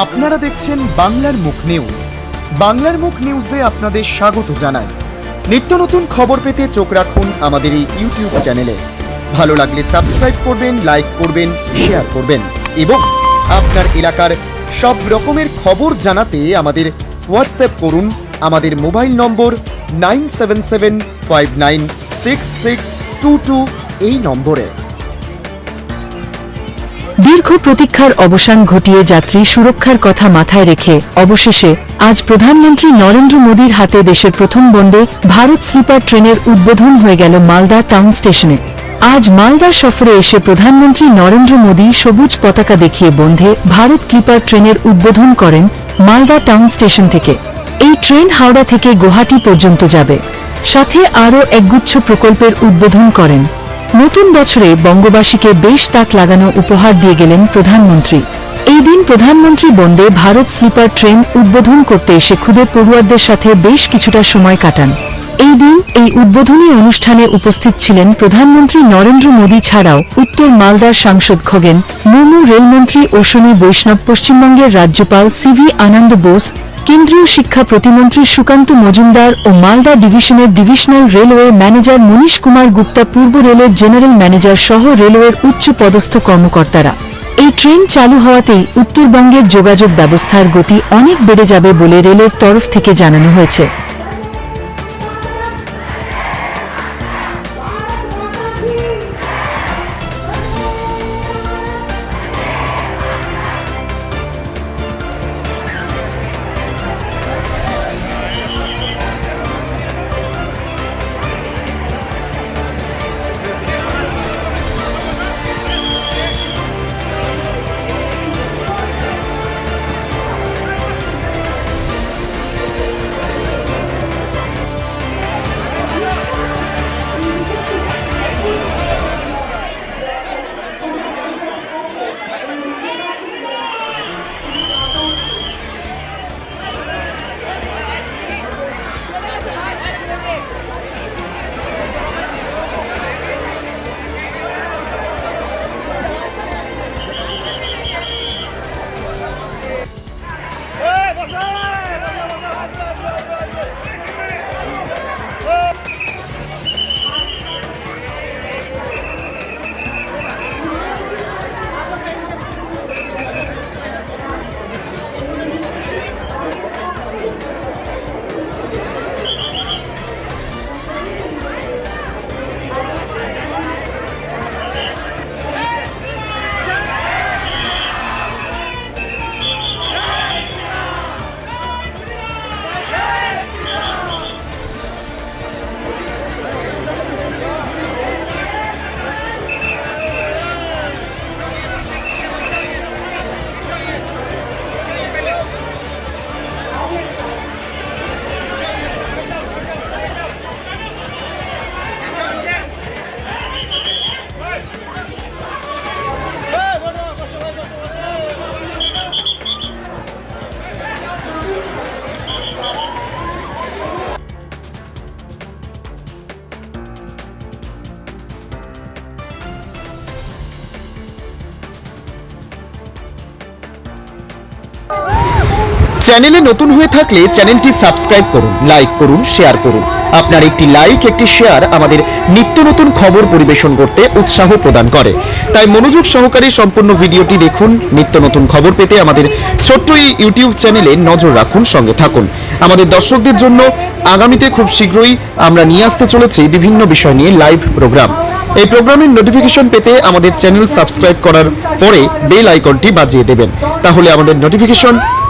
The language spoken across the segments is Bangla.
আপনারা দেখছেন বাংলার মুখ নিউজ। বাংলার মুখ নিউজে আপনাদের স্বাগত জানাই। নিত্য নতুন খবর পেতে চোখ রাখুন আমাদের এই ইউটিউব চ্যানেলে। ভালো লাগলে সাবস্ক্রাইব করবেন, লাইক করবেন, শেয়ার করবেন এবং আপনার এলাকার সব রকমের খবর জানাতে আমাদের হোয়াটসঅ্যাপ করুন। আমাদের mobile number nine seven seven five nine six six two two এই নম্বরে। দীর্ঘ প্রতীক্ষার অবসান ঘটিয়ে যাত্রী সুরক্ষার কথা মাথায় রেখে অবশেষে আজ প্রধানমন্ত্রী নরেন্দ্র মোদীর হাতে দেশের প্রথম বন্দে ভারত স্লিপার ট্রেনের উদ্বোধন হয়ে গেল মালদা টাউন স্টেশনে। আজ মালদা সফরে এসে প্রধানমন্ত্রী নরেন্দ্র মোদী সবুজ পতাকা দেখিয়ে বন্ধে ভারত স্লিপার ট্রেনের উদ্বোধন করেন মালদা টাউন স্টেশন থেকে। এই ট্রেন হাওড়া থেকে গুয়াহাটি পর্যন্ত যাবে। সাথে আরও একগুচ্ছ প্রকল্পের উদ্বোধন করেন নতুন বছরে বঙ্গবাসীকে বেশ তাক লাগানো উপহার দিয়ে গেলেন প্রধানমন্ত্রী। এই দিন প্রধানমন্ত্রী বন্দে ভারত স্লিপার ট্রেন উদ্বোধন করতে এসে খুদে পড়ুয়ারদের সাথে বেশ কিছুটা সময় কাটান। এই দিন এই উদ্বোধনী অনুষ্ঠানে উপস্থিত ছিলেন প্রধানমন্ত্রী নরেন্দ্র মোদী ছাড়াও উত্তর মালদার সাংসদ খগেন মুর্মু রেলমন্ত্রী অশ্বনী বৈষ্ণব পশ্চিমবঙ্গের রাজ্যপাল সিভি আনন্দ বোস কেন্দ্রীয় শিক্ষা প্রতিমন্ত্রী সুকান্ত মজুমদার ও মালদা ডিভিশনের divisional railway manager Manish Kumar Gupta পূর্ব রেলের জেনারেল ম্যানেজার সহ রেলওয়ের উচ্চ পদস্থ কর্মকর্তারা। এই ট্রেন চালু হওয়াতেই উত্তরবঙ্গের যোগাযোগ ব্যবস্থার গতি অনেক বেড়ে যাবে বলে রেলের তরফ থেকে জানানো হয়েছে। Go! চ্যানেলে নতুন হয়ে থাকলে চ্যানেলটি সাবস্ক্রাইব করুন, লাইক করুন, শেয়ার করুন। আপনার একটি লাইক, একটি শেয়ার আমাদের নিত্য নতুন খবর পরিবেশন করতে উৎসাহ প্রদান করে। তাই মনোযোগ সহকারে সম্পূর্ণ ভিডিওটি দেখুন, নিত্য নতুন খবর পেতে আমাদের ছোট্ট এই ইউটিউব চ্যানেলে নজর রাখুন, সঙ্গে থাকুন। আমাদের দর্শকদের জন্য আগামীতে খুব শীঘ্রই আমরা নিয়ে আসতে চলেছি বিভিন্ন বিষয় নিয়ে লাইভ প্রোগ্রাম। এই প্রোগ্রামের নোটিফিকেশন পেতে আমাদের চ্যানেল সাবস্ক্রাইব করার পরে বেল আইকনটি বাজিয়ে দেবেন। তাহলে আমাদের নোটিফিকেশন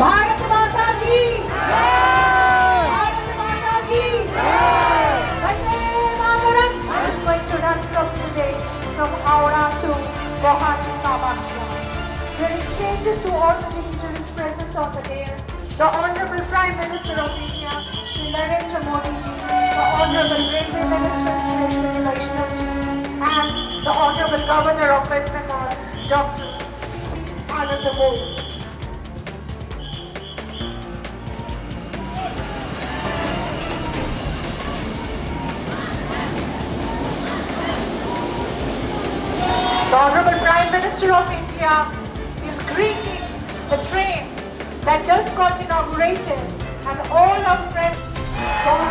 భారత మాతాకి భారత మాతాకి Vande Mataram I'm going to run from today from Howrah to Guwahati, Kamakya. There is to all the dignitaries present on the day. The Honorable Prime Minister of India, Shri Narendra Modi, the Honorable Railway Minister, Shri and the Honorable Governor of West Bengal, Dr. Ananda Bose. Minister of India is greeting the train that just got inaugurated and all our friends. Of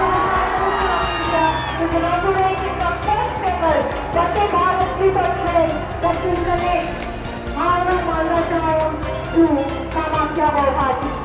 India is inaugurating the first ever Vande Bharat sleeper train that will connect Mara town to Kamakya Guwahati.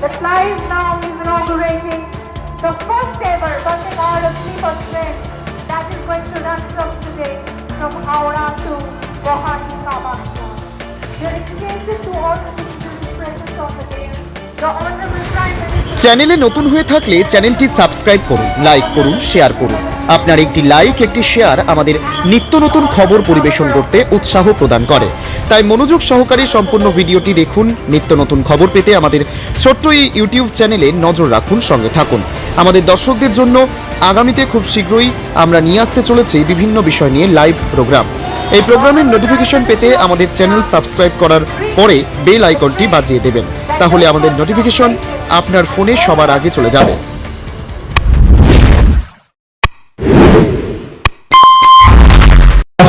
the flag is now inaugurating the first ever Vande Bharat sleeper train that is going to run from today from Howrah to Guwahati Kamakya. We are to all the dignitaries present on the day, the Honorable Prime Minister. চ্যানেলে নতুন হয়ে থাকলে চ্যানেলটি সাবস্ক্রাইব করুন লাইক করুন শেয়ার করুন আপনার একটি লাইক একটি শেয়ার আমাদের নিত্য নতুন খবর পরিবেশন করতে উৎসাহ প্রদান করে তাই মনোযোগ সহকারে সম্পূর্ণ ভিডিওটি দেখুন। নিত্য নতুন খবর পেতে আমাদের ছোট্ট এই ইউটিউব চ্যানেলে নজর রাখুন, সঙ্গে থাকুন। আমাদের দর্শকদের জন্য আগামীতে খুব শীঘ্রই আমরা নিয়ে আসতে চলেছি বিভিন্ন বিষয় নিয়ে লাইভ প্রোগ্রাম। এই প্রোগ্রামের নোটিফিকেশন পেতে আমাদের চ্যানেল সাবস্ক্রাইব করার পরে বেল আইকনটি বাজিয়ে দেবেন। তাহলে আমাদের নোটিফিকেশন আপনার ফোনে সবার আগে চলে যাবে।